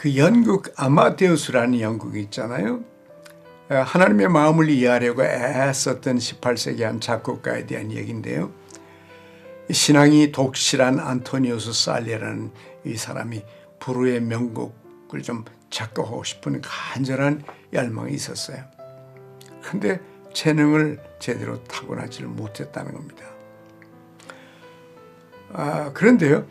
그 연극 아마데우스라는 연극이 있잖아요. 에, 하나님의 마음을 이해하려고 애썼던 18세기 한 작곡가에 대한 얘기인데요. 신앙이 독실한 안토니우스 살리라는 이 사람이 불후의 명곡을 좀 작곡하고 싶은 간절한 열망이 있었어요. 근데 재능을 제대로 타고나지를 못했다는 겁니다. 아, 그런데요,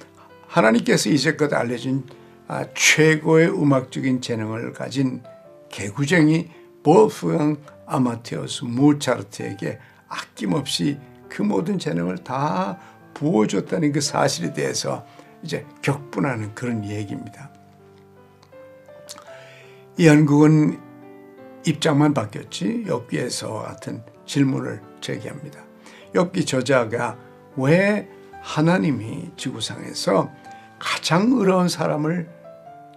하나님께서 이제껏 알려준 아, 최고의 음악적인 재능을 가진 개구쟁이 볼프강 아마테우스 모차르트에게 아낌없이 그 모든 재능을 다 부어줬다는 그 사실에 대해서 이제 격분하는 그런 얘기입니다. 이 연극은 입장만 바뀌었지 엽기에서와 같은 질문을 제기합니다. 엽기 저자가 왜 하나님이 지구상에서 가장 의로운 사람을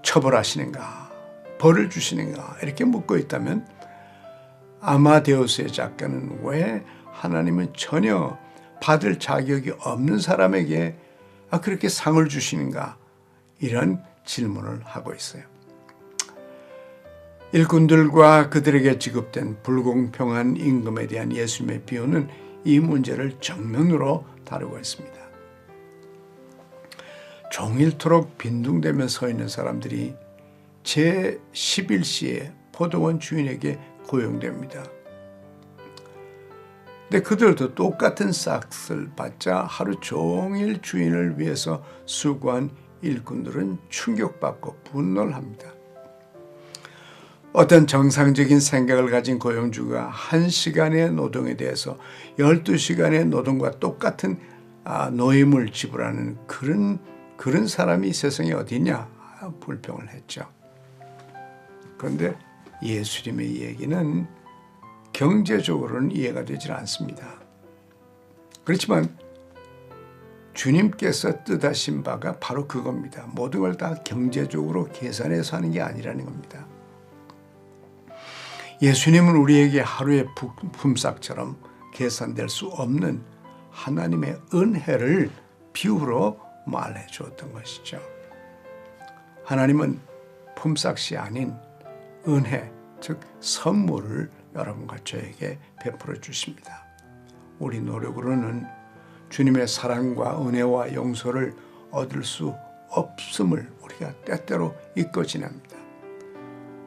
처벌하시는가, 벌을 주시는가 이렇게 묻고 있다면 아마데우스의 작가는 왜 하나님은 전혀 받을 자격이 없는 사람에게 아, 그렇게 상을 주시는가 이런 질문을 하고 있어요. 일꾼들과 그들에게 지급된 불공평한 임금에 대한 예수님의 비유는 이 문제를 정면으로 다루고 있습니다. 종일토록 빈둥대며 서 있는 사람들이 제 11시에 포도원 주인에게 고용됩니다. 근데 그들도 똑같은 싹을 받자 하루 종일 주인을 위해서 수고한 일꾼들은 충격받고 분노를 합니다. 어떤 정상적인 생각을 가진 고용주가 한시간의 노동에 대해서 12시간의 노동과 똑같은 아, 노임을 지불하는 그런 그런 사람이 세상에 어디 있냐 불평을 했죠. 그런데 예수님의 얘기는 경제적으로는 이해가 되질 않습니다. 그렇지만 주님께서 뜻하신 바가 바로 그겁니다. 모든 걸 다 경제적으로 계산해서 하는 게 아니라는 겁니다. 예수님은 우리에게 하루의 품삯처럼 계산될 수 없는 하나님의 은혜를 비유로 말해 주었던 것이죠. 하나님은 품삯이 아닌 은혜, 즉 선물을 여러분과 저에게 베풀어 주십니다. 우리 노력으로는 주님의 사랑과 은혜와 용서를 얻을 수 없음을 우리가 때때로 잊고 지납니다.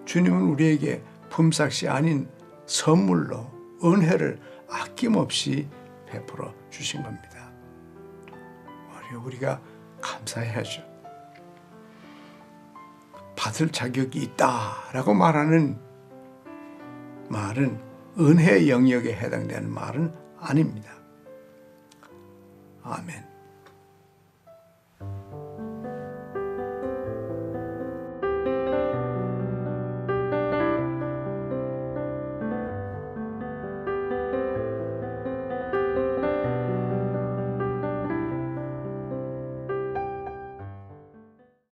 주님은 우리에게 품삯이 아닌 선물로 은혜를 아낌없이 베풀어 주신 겁니다. 우리가 감사해야죠. 받을 자격이 있다라고 말하는 말은 은혜 영역에 해당되는 말은 아닙니다. 아멘.